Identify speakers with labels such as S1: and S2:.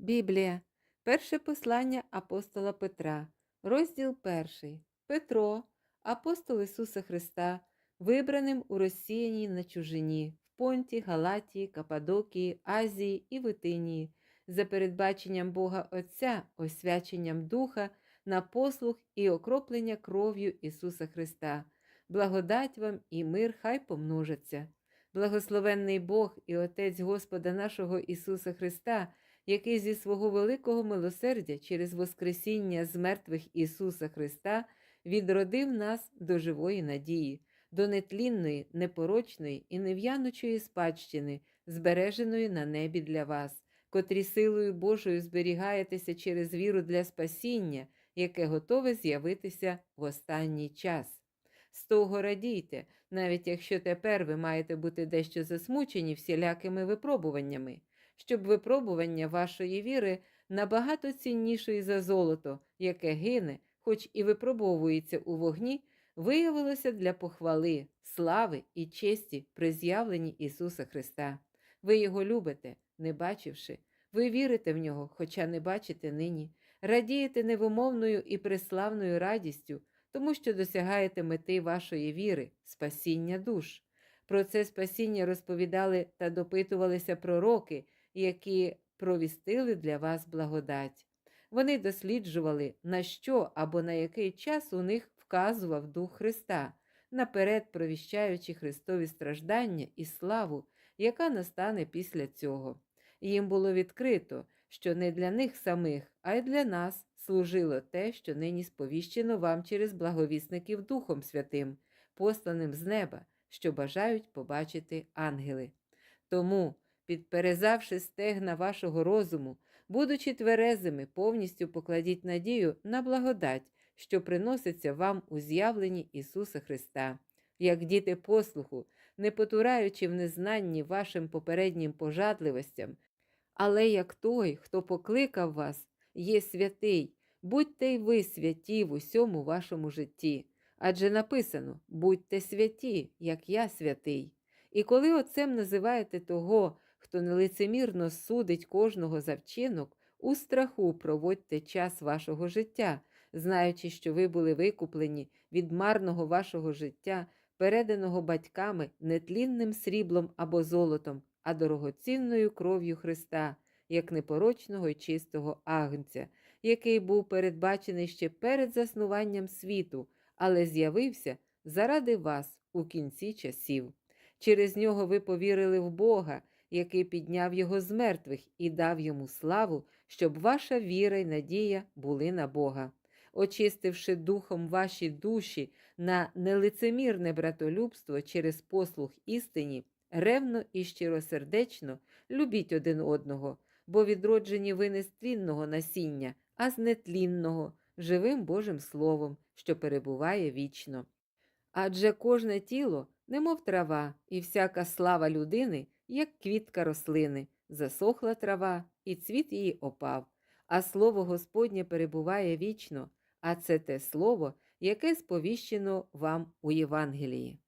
S1: Біблія, перше послання апостола Петра, розділ перший. Петро, апостол Ісуса Христа, вибраним у розсіяній на чужині, в Понті, Галатії, Кападокії, Азії і Витинії, за передбаченням Бога Отця, освяченням Духа, на послуг і окроплення кров'ю Ісуса Христа. Благодать вам і мир хай помножаться. Благословенний Бог і Отець Господа нашого Ісуса Христа, який зі свого великого милосердя через Воскресіння з мертвих Ісуса Христа відродив нас до живої надії, до нетлінної, непорочної і нев'янучої спадщини, збереженої на небі для вас, котрі силою Божою зберігаєтеся через віру для спасіння, яке готове з'явитися в останній час. З того радійте, навіть якщо тепер ви маєте бути дещо засмучені всілякими випробуваннями, щоб випробування вашої віри набагато ціннішої за золото, яке гине, хоч і випробовується у вогні, виявилося для похвали, слави і честі при з'явленні Ісуса Христа. Ви Його любите, не бачивши, ви вірите в нього, хоча не бачите нині, радієте невимовною і преславною радістю, тому що досягаєте мети вашої віри, спасіння душ. Про це спасіння розповідали та допитувалися пророки, які провістили для вас благодать. Вони досліджували, на що або на який час у них вказував Дух Христа, наперед провіщаючи Христові страждання і славу, яка настане після цього. Їм було відкрито, що не для них самих, а й для нас служило те, що нині сповіщено вам через благовісників Духом Святим, посланим з неба, що бажають побачити ангели. Тому, підперезавши стегна вашого розуму, будучи тверезими, повністю покладіть надію на благодать, що приноситься вам у з'явленні Ісуса Христа, як діти послуху, не потураючи в незнанні вашим попереднім пожадливостям, але як той, хто покликав вас, є святий, будьте й ви святі в усьому вашому житті. Адже написано будьте святі, як я святий. І коли отцем називаєте того, хто нелицемірно судить кожного за вчинок, у страху проводьте час вашого життя, знаючи, що ви були викуплені від марного вашого життя, переданого батьками нетлінним сріблом або золотом, а дорогоцінною кров'ю Христа, як непорочного й чистого агнця, який був передбачений ще перед заснуванням світу, але з'явився заради вас у кінці часів. Через нього ви повірили в Бога, який підняв його з мертвих і дав йому славу, щоб ваша віра й надія були на Бога. Очистивши духом ваші душі на нелицемірне братолюбство через послух істині, ревно і щиросердечно любіть один одного, бо відроджені ви не з тлінного насіння, а з нетлінного, живим Божим Словом, що перебуває вічно. Адже кожне тіло, немов трава, і всяка слава людини, як квітка рослини, засохла трава, і цвіт її опав, а слово Господнє перебуває вічно, а це те слово, яке сповіщено вам у Євангелії.